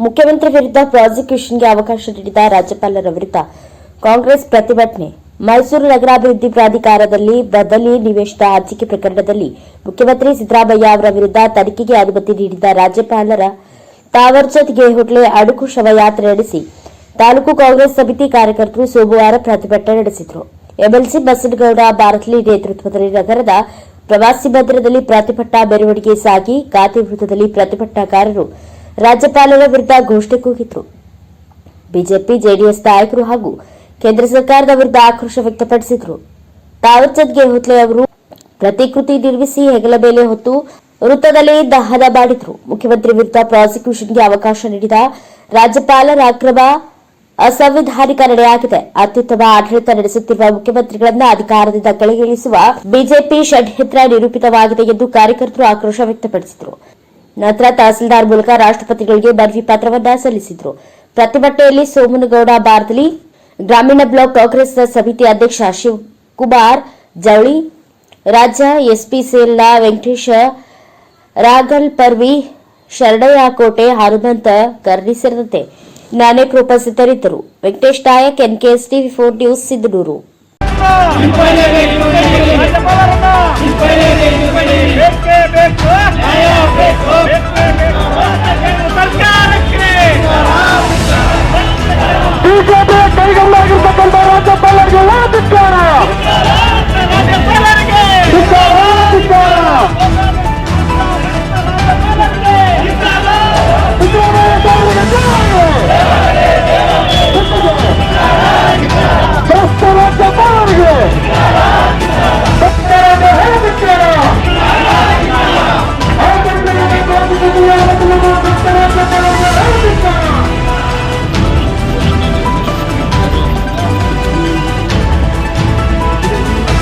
ಮುಖ್ಯಮಂತ್ರಿ ವಿರುದ್ಧ ಪ್ರಾಸಿಕ್ಯೂಷನ್ಗೆ ಅವಕಾಶ ನೀಡಿದ ರಾಜ್ಯಪಾಲರ ವಿರುದ್ಧ ಕಾಂಗ್ರೆಸ್ ಪ್ರತಿಭಟನೆ. ಮೈಸೂರು ನಗರಾಭಿವೃದ್ಧಿ ಪ್ರಾಧಿಕಾರದಲ್ಲಿ ಬದಲಿ ನಿವೇಶನ ಹಂಚಿಕೆ ಪ್ರಕರಣದಲ್ಲಿ ಮುಖ್ಯಮಂತ್ರಿ ಸಿದ್ದರಾಮಯ್ಯ ಅವರ ವಿರುದ್ಧ ತನಿಖೆಗೆ ಅನುಮತಿ ನೀಡಿದ ರಾಜ್ಯಪಾಲರ ತಾವರ್ಜತ್ ಗೆಹ್ಲೋಟ್ಲೆ ಅಡುಕು ಶವಯಾತ್ರೆ ನಡೆಸಿ. ತಾಲೂಕು ಕಾಂಗ್ರೆಸ್ ಸಮಿತಿ ಕಾರ್ಯಕರ್ತರು ಸೋಮವಾರ ಪ್ರತಿಭಟನೆ ನಡೆಸಿದರು. ಎಂಎಲ್ಸಿ ಬಸನಗೌಡ ಭಾರತ್ಲಿ ನೇತೃತ್ವದಲ್ಲಿ ನಗರದ ಪ್ರವಾಸಿ ಮಂದಿರದಲ್ಲಿ ಪ್ರತಿಭಟನಾ ಮೆರವಣಿಗೆ ಸಾಗಿ ಗಾಂಧಿ ವೃತ್ತದಲ್ಲಿ ಪ್ರತಿಭಟನಾಕಾರರು ರಾಜ್ಯಪಾಲರ ವಿರುದ್ಧ ಘೋಷಣೆ ಕೂಗಿದ್ರು. ಬಿಜೆಪಿ, ಜೆಡಿಎಸ್ ನಾಯಕರು ಹಾಗೂ ಕೇಂದ್ರ ಸರ್ಕಾರದ ವಿರುದ್ಧ ಆಕ್ರೋಶ ವ್ಯಕ್ತಪಡಿಸಿದರು. ತಾವರ್ಚಂದ್ ಗೆಹೋತ್ಲೆ ಅವರು ಪ್ರತಿಕೃತಿ ನಿರ್ಮಿಸಿ ಹೆಗಲ ಮೇಲೆ ಹೊತ್ತು ವೃತ್ತದಲ್ಲಿ ದಹನ ಮಾಡಿದ್ರು. ಮುಖ್ಯಮಂತ್ರಿ ವಿರುದ್ಧ ಪ್ರಾಸಿಕ್ಯೂಷನ್ಗೆ ಅವಕಾಶ ನೀಡಿದ ರಾಜ್ಯಪಾಲರ ಅಕ್ರಮ ಅಸಂವಿಧಾನಿಕ ನಡೆಯಾಗಿದೆ. ಅತ್ಯುತ್ತಮ ಆಡಳಿತ ನಡೆಸುತ್ತಿರುವ ಮುಖ್ಯಮಂತ್ರಿಗಳನ್ನ ಅಧಿಕಾರದಿಂದ ಕೆಳಗಿಳಿಸುವ ಬಿಜೆಪಿ ಷಡ್ಯಂತ್ರ ನಿರೂಪಿತವಾಗಿದೆ ಎಂದು ಕಾರ್ಯಕರ್ತರು ಆಕ್ರೋಶ ವ್ಯಕ್ತಪಡಿಸಿದರು. ನಂತರ ತಹಸೀಲ್ದಾರ್ ಮೂಲಕ ರಾಷ್ಟ್ರಪತಿಗಳಿಗೆ ಮನವಿ ಪತ್ರವನ್ನ ಸಲ್ಲಿಸಿದ್ರು. ಪ್ರತಿಭಟನೆಯಲ್ಲಿ ಸೋಮನಗೌಡ ಬಾರ್ದಲಿ ಗ್ರಾಮೀಣ ಬ್ಲಾಕ್ ಕಾಂಗ್ರೆಸ್ ಸಮಿತಿ ಅಧ್ಯಕ್ಷ ಶಿವಕುಮಾರ್, ಜವಳಿ ರಾಜ್ಯ ಎಸ್ಪಿ ಸೇಲ್ನ ವೆಂಕಟೇಶ, ರಾಗಲ್ ಪರ್ವಿ ಶರಣಯ್ಯ ಕೋಟೆ ಹನುಮಂತ ಕರ್ಣಿ ಸೇರಿದಂತೆ ನಾನೇಕರು ಉಪಸ್ಥಿತರಿದ್ದರು. Venkatesh Nayak, NKS TV, four news Siddanur